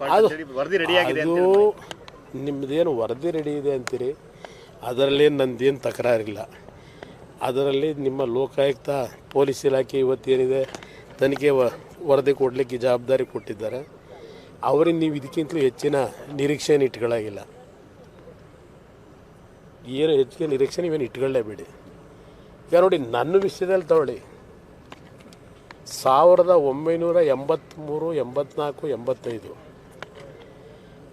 ಅದು ವರದಿ ರೆಡಿ ಆಗಿದೆ ಅದು ನಿಮ್ಮದೇನು ವರದಿ ರೆಡಿ ಇದೆ ಅಂತೀರಿ? ಅದರಲ್ಲಿ ನಂದೇನು ತಕರಾರಿಲ್ಲ. ಅದರಲ್ಲಿ ನಿಮ್ಮ ಲೋಕಾಯುಕ್ತ ಪೊಲೀಸ್ ಇಲಾಖೆ ಇವತ್ತೇನಿದೆ ತನಿಖೆ ವರದಿ ಕೊಡಲಿಕ್ಕೆ ಜವಾಬ್ದಾರಿ ಕೊಟ್ಟಿದ್ದಾರೆ. ಅವರಿಂದ ನೀವು ಇದಕ್ಕಿಂತಲೂ ಹೆಚ್ಚಿನ ನಿರೀಕ್ಷೆಯನ್ನು ಇಟ್ಕೊಳ್ಳಾಗಿಲ್ಲ. ಏನು ಹೆಚ್ಚಿಗೆ ನಿರೀಕ್ಷೆ ನೀವೇನು ಇಟ್ಕೊಳ್ಳೇಬೇಡಿ. ಈಗ ನೋಡಿ ನನ್ನ ವಿಷಯದಲ್ಲಿ ತಗೊಳ್ಳಿ. ಸಾವಿರದ ಒಂಬೈನೂರ ಎಂಬತ್ತ್ಮೂರು ಎಂಬತ್ನಾಲ್ಕು ಎಂಬತ್ತೈದು.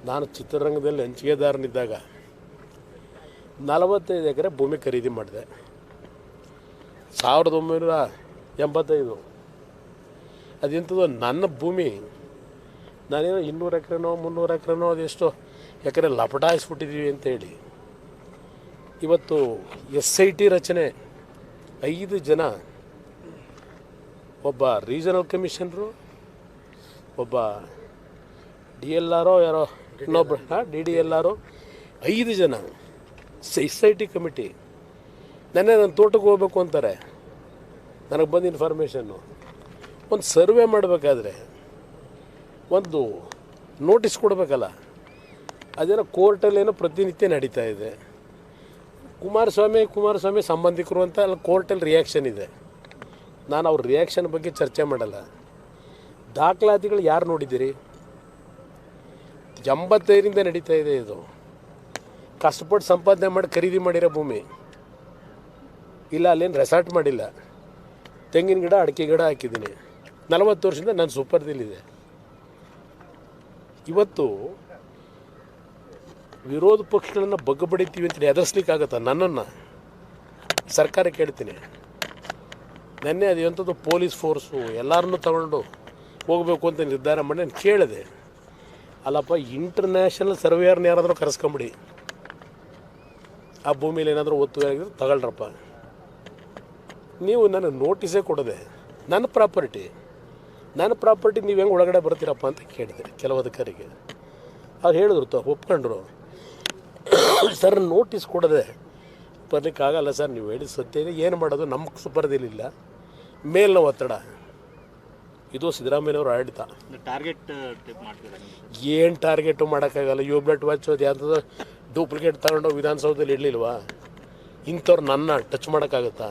ನಾನು ಚಿತ್ರರಂಗದಲ್ಲಿ ಹಂಚಿಕೆದಾರನಿದ್ದಾಗ ನಲವತ್ತೈದು ಎಕರೆ ಭೂಮಿ ಖರೀದಿ ಮಾಡಿದೆ. ಸಾವಿರದ ಒಂಬೈನೂರ ಎಂಬತ್ತೈದು. ಅದಿಂಥದ್ದು ನನ್ನ ಭೂಮಿ. ನಾನೇನೋ ಇನ್ನೂರು ಎಕರೆನೋ, ಮುನ್ನೂರು ಎಕರೆನೋ, ಅದೆಷ್ಟೋ ಎಕರೆ ಲಪಟಾಯಿಸ್ಬಿಟ್ಟಿದ್ದೀವಿ ಅಂತೇಳಿ. ಇವತ್ತು ಎಸ್ ಐ ಟಿ ರಚನೆ ಐದು ಜನ, ಒಬ್ಬ ರೀಜನಲ್ ಕಮಿಷನರು, ಒಬ್ಬ ಡಿ ಎಲ್ ಆರೋ ಯಾರೋ ಇನ್ನೊಬ್ಬ ಡಿ ಡಿ ಆರು ಐದು ಜನ ಸೊಸೈಟಿ ಕಮಿಟಿ ನೆನ್ನೆ ನನ್ನ ತೋಟಕ್ಕೆ ಹೋಗ್ಬೇಕು ಅಂತಾರೆ. ನನಗೆ ಬಂದ ಇನ್ಫಾರ್ಮೇಷನ್ನು ಒಂದು ಸರ್ವೆ ಮಾಡಬೇಕಾದ್ರೆ, ಒಂದು ನೋಟಿಸ್ ಕೊಡಬೇಕಲ್ಲ. ಅದೇನೋ ಕೋರ್ಟಲ್ಲೇನೋ ಪ್ರತಿನಿತ್ಯ ನಡೀತಾ ಇದೆ. ಕುಮಾರಸ್ವಾಮಿ ಕುಮಾರಸ್ವಾಮಿ ಸಂಬಂಧಿಕರು ಅಂತ ಅಲ್ಲಿ ಕೋರ್ಟಲ್ಲಿ ರಿಯಾಕ್ಷನ್ ಇದೆ. ನಾನು ಅವ್ರ ರಿಯಾಕ್ಷನ್ ಬಗ್ಗೆ ಚರ್ಚೆ ಮಾಡಲ್ಲ. ದಾಖಲಾತಿಗಳು ಯಾರು ನೋಡಿದ್ದೀರಿ? ಎಂಬತ್ತೈದರಿಂದ ನಡೀತಾ ಇದೆ ಇದು. ಕಷ್ಟಪಟ್ಟು ಸಂಪಾದನೆ ಮಾಡಿ ಖರೀದಿ ಮಾಡಿರೋ ಭೂಮಿ. ಇಲ್ಲ, ಅಲ್ಲೇನು ರೆಸಾರ್ಟ್ ಮಾಡಿಲ್ಲ. ತೆಂಗಿನ ಗಿಡ, ಅಡಿಕೆ ಗಿಡ ಹಾಕಿದ್ದೀನಿ. ನಲವತ್ತು ವರ್ಷದಿಂದ ನಾನು ಸೂಪರ್ದಿಲ್ಲಿದೆ ಇವತ್ತು ವಿರೋಧ ಪಕ್ಷಗಳನ್ನು ಬಗ್ಗಬಡಿತೀವಿ ಅಂತ ಎದುರಿಸ್ಲಿಕ್ಕಾಗತ್ತಾ ನನ್ನನ್ನು? ಸರ್ಕಾರ ಕೇಳ್ತೀನಿ. ನೆನ್ನೆ ಅದು ಎಂಥದ್ದು ಪೊಲೀಸ್ ಫೋರ್ಸು ಎಲ್ಲರನ್ನೂ ತಗೊಂಡು ಹೋಗಬೇಕು ಅಂತ ನಿರ್ಧಾರ ಮಾಡಿ ನಾನು ಕೇಳಿದೆ. ಅಲ್ಲಪ್ಪ ಇಂಟರ್ನ್ಯಾಷನಲ್ ಸರ್ವೇಯರ್ನ ಯಾರಾದರೂ ಕರೆಸ್ಕೊಂಬಿಡಿ. ಆ ಭೂಮಿಲಿ ಏನಾದರೂ ಒತ್ತು ಆಗಿದ್ರೆ ತಗೊಳ್ರಪ್ಪ. ನೀವು ನನಗೆ ನೋಟಿಸೇ ಕೊಡದೆ, ನನ್ನ ಪ್ರಾಪರ್ಟಿ ನನ್ನ ಪ್ರಾಪರ್ಟಿ ನೀವು ಹೆಂಗೆ ಒಳಗಡೆ ಬರ್ತೀರಪ್ಪ ಅಂತ ಕೇಳಿದೆ ಕೆಲವು ಅಧಿಕಾರಿಗೆ. ಅವ್ರು ಹೇಳಿದ್ರು, ತ, ಒಪ್ಕೊಂಡ್ರು. ಸರ್ ನೋಟಿಸ್ ಕೊಡದೆ ಬರ್ಲಿಕ್ಕಾಗಲ್ಲ ಸರ್, ನೀವು ಹೇಳಿ ಸತ್ಯ ಏನು ಮಾಡೋದು ನಮ್ಗೆ ಸುಪರ್ದಿಲಿಲ್ಲ. ಮೇಲಿನ ಒತ್ತಡ. ಇದು ಸಿದ್ದರಾಮಯ್ಯನವ್ರ ಆಡಳಿತ. ಟಾರ್ಗೆಟ್ ಏನು ಟಾರ್ಗೆಟು ಮಾಡೋಕ್ಕಾಗಲ್ಲ ಯೂಬ್ಲೆಟ್ ವಾಚ್ ಅದು ಯಾವುದೋ ಡೂಪ್ಲಿಕೇಟ್ ತಗೊಂಡು ವಿಧಾನಸೌಧದಲ್ಲಿ ಇಡಲಿಲ್ವಾ? ಇಂಥವ್ರು ನನ್ನ ಟಚ್ ಮಾಡೋಕ್ಕಾಗುತ್ತಾ?